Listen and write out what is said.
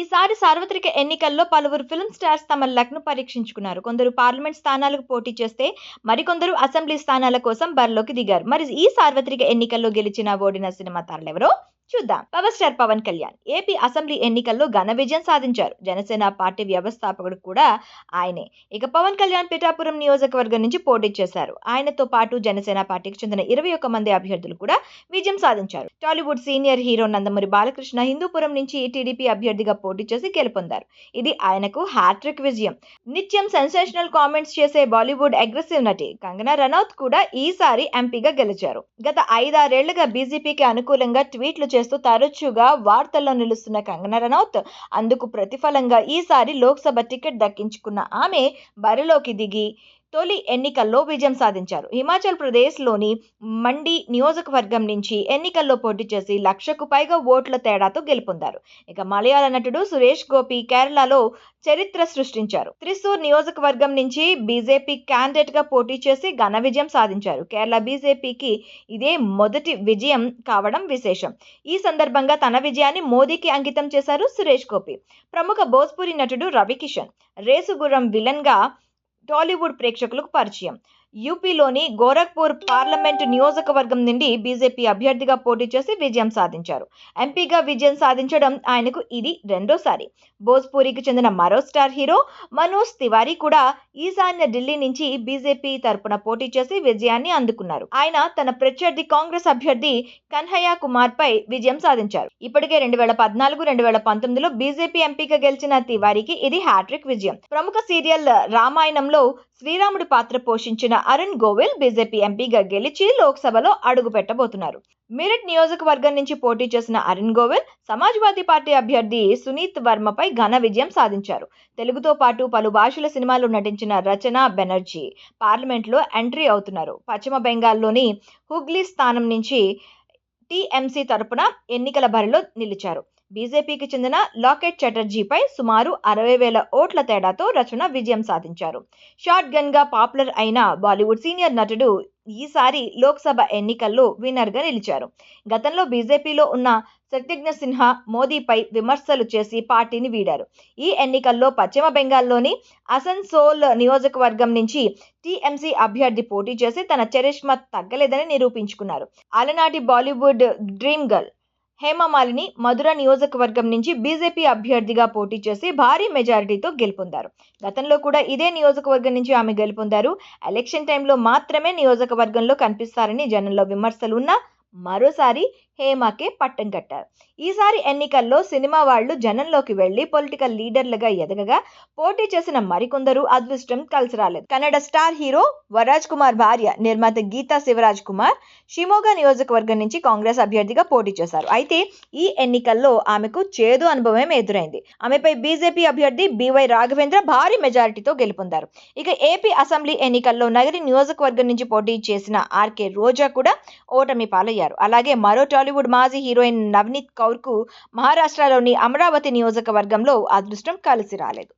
ఈసారి సార్వత్రిక ఎన్నికల్లో పలువురు ఫిల్మ్ స్టార్స్ తమ లక్ను పరీక్షించుకున్నారు. కొందరు పార్లమెంట్ స్థానాలకు పోటీ చేస్తే మరికొందరు అసెంబ్లీ స్థానాల కోసం బరిలోకి దిగారు. మరి ఈ సార్వత్రిక ఎన్నికల్లో గెలిచిన ఓడిన సినిమా తారలెవరో? చూద్దాం. Power star Pawan Kalyan AP assembly ఎన్నికల్లో ఘన విజయం సాధించారు. జనసేన పార్టీ వ్యవస్థాపకుడు కూడా ఆయనే. ఇక పవన్ కళ్యాణ్ పిఠాపురం నియోజకవర్గం నుంచి పోటీ చేశారు. ఆయనతో పాటు జనసేన పార్టీకి చెందిన ఇరవై ఒక్క మంది అభ్యర్థులు కూడా విజయం సాధించారు. Tollywood senior hero Nandamuri Balakrishna Hindupuram నుంచి టీడీపీ అభ్యర్థిగా పోటీ చేసి గెలుపొందారు. ఇది ఆయనకు హ్యాట్రిక్ విజయం. నిత్యం సెన్సేషనల్ కామెంట్స్ చేసే బాలీవుడ్ అగ్రెసివ్ నటి కంగనా రనౌత్ కూడా ఈసారి ఎంపీగా గెలిచారు. గత ఐదారేళ్ళుగా బీజేపీకి అనుకూలంగా ట్వీట్లు చేస్తూ తరచుగా వార్తల్లో నిలుస్తున్న కంగనా రనౌత్ అందుకు ప్రతిఫలంగా ఈసారి లోక్సభ టికెట్ దక్కించుకున్న ఆమె బరిలోకి దిగి తొలి ఎన్నికల్లో విజయం సాధించారు. హిమాచల్ ప్రదేశ్లోని మండి నియోజకవర్గం నుంచి ఎన్నికల్లో పోటీ చేసి లక్షకు పైగా ఓట్ల తేడాతో గెలుపొందారు. ఇక మలయాళ నటుడు సురేష్ గోపి కేరళలో చరిత్ర సృష్టించారు. త్రిశూర్ నియోజకవర్గం నుంచి బీజేపీ క్యాండిడేట్గా పోటీ చేసి ఘన విజయం సాధించారు. కేరళ బీజేపీకి ఇదే మొదటి విజయం కావడం విశేషం. ఈ సందర్భంగా తన విజయాన్ని మోదీకి అంకితం చేశారు సురేష్ గోపి. ప్రముఖ భోజ్పురి నటుడు రవికిషన్. రేసుగుర్రం విలన్గా టాలీవుడ్ ప్రేక్షకులకు పరిచయం యూపీలోని గోరఖ్పూర్ పార్లమెంటు నియోజకవర్గం నుండి బీజేపీ అభ్యర్థిగా పోటీ చేసి విజయం సాధించారు. ఎంపీగా విజయం సాధించడం ఆయనకు ఇది రెండోసారి. భోజ్పూరికి చెందిన మరో స్టార్ హీరో మనోజ్ తివారీ కూడా ఈశాన్య ఢిల్లీ నుంచి బీజేపీ తరపున పోటీ చేసి విజయాన్ని అందుకున్నారు. ఆయన తన ప్రత్యర్థి కాంగ్రెస్ అభ్యర్థి కన్హయ్య కుమార్ పై విజయం సాధించారు. ఇప్పటికే రెండు వేల పద్నాలుగు రెండు వేల పంతొమ్మిదిలో బీజేపీ ఎంపీగా గెలిచిన తివారీకి ఇది హ్యాట్రిక్ విజయం. ప్రముఖ సీరియల్ రామాయణంలో శ్రీరాముడి పాత్ర పోషించిన అరుణ్ గోవిల్ బీజేపీ ఎంపీగా గెలిచి లోక్సభలో అడుగు పెట్టబోతున్నారు మీరట్ నియోజకవర్గం నుంచి పోటీ చేసిన అరుణ్ గోవిల్ సమాజ్వాదీ పార్టీ అభ్యర్థి సునీత్ వర్మపై ఘన విజయం సాధించారు. తెలుగుతో పాటు పలు భాషల సినిమాలు నటించిన రచన బెనర్జీ పార్లమెంట్లో ఎంట్రీ అవుతున్నారు. పశ్చిమ బెంగాల్లోని హుగ్లీ స్థానం నుంచి టీఎంసీ తరపున ఎన్నికల బరిలో నిలిచారు. బీజేపీకి చెందిన లాకెట్ చటర్జీపై సుమారు అరవై వేల ఓట్ల తేడాతో రచన విజయం సాధించారు. షార్ట్ గన్గా పాపులర్ అయిన బాలీవుడ్ సీనియర్ నటుడు ఈసారి లోక్సభ ఎన్నికల్లో విన్నర్గా నిలిచారు. గతంలో బీజేపీలో ఉన్న శక్తిజ్ఞ సిన్హా మోదీపై విమర్శలు చేసి పార్టీని వీడారు. ఈ ఎన్నికల్లో పశ్చిమ బెంగాల్లోని అసన్సోల్ నియోజకవర్గం నుంచి టీఎంసీ అభ్యర్థి పోటీ చేసి తన చరిష్మా తగ్గలేదని నిరూపించుకున్నారు. అలనాటి Bollywood dream girl Hema Malini Mathura నియోజకవర్గం నుంచి బీజేపీ అభ్యర్థిగా పోటీ చేసి భారీ మెజారిటీతో గెలుపొందారు. గతంలో కూడా ఇదే నియోజకవర్గం నుంచి ఆమె గెలుపొందారు. ఎలక్షన్ టైంలో మాత్రమే నియోజకవర్గంలో కనిపిస్తారని జనంలో విమర్శలు ఉన్నా మరోసారి హేమకే పట్టం కట్టారు. ఈసారి ఎన్నికల్లో సినిమా వాళ్ళు జనంలోకి వెళ్ళి పొలిటికల్ లీడర్లుగా ఎదగగా పోటీ చేసిన మరికొందరు అదృష్టం కలిసి రాలేదు కన్నడ స్టార్ హీరో వరాజ్ కుమార్ భార్య నిర్మాత గీతా శివరాజ్ కుమార్ షిమోగా నియోజకవర్గం నుంచి కాంగ్రెస్ అభ్యర్థిగా పోటీ చేశారు. అయితే ఈ ఎన్నికల్లో ఆమెకు చేదు అనుభవం ఎదురైంది. ఆమెపై బీజేపీ అభ్యర్థి బివై రాఘవేంద్ర భారీ మెజారిటీతో గెలుపొందారు. ఇక ఏపీ అసెంబ్లీ ఎన్నికల్లో నగరి నియోజకవర్గం నుంచి పోటీ చేసిన ఆర్కే రోజా కూడా ఓటమి పాలయ్యారు. అలాగే మరో టాలీవుడ్ బాలీవుడ్ మాజీ హీరోయిన్ నవనీత్ కౌర్కు మహారాష్ట్రలోని అమరావతి నియోజకవర్గంలో అదృష్టం కలిసి రాలేదు.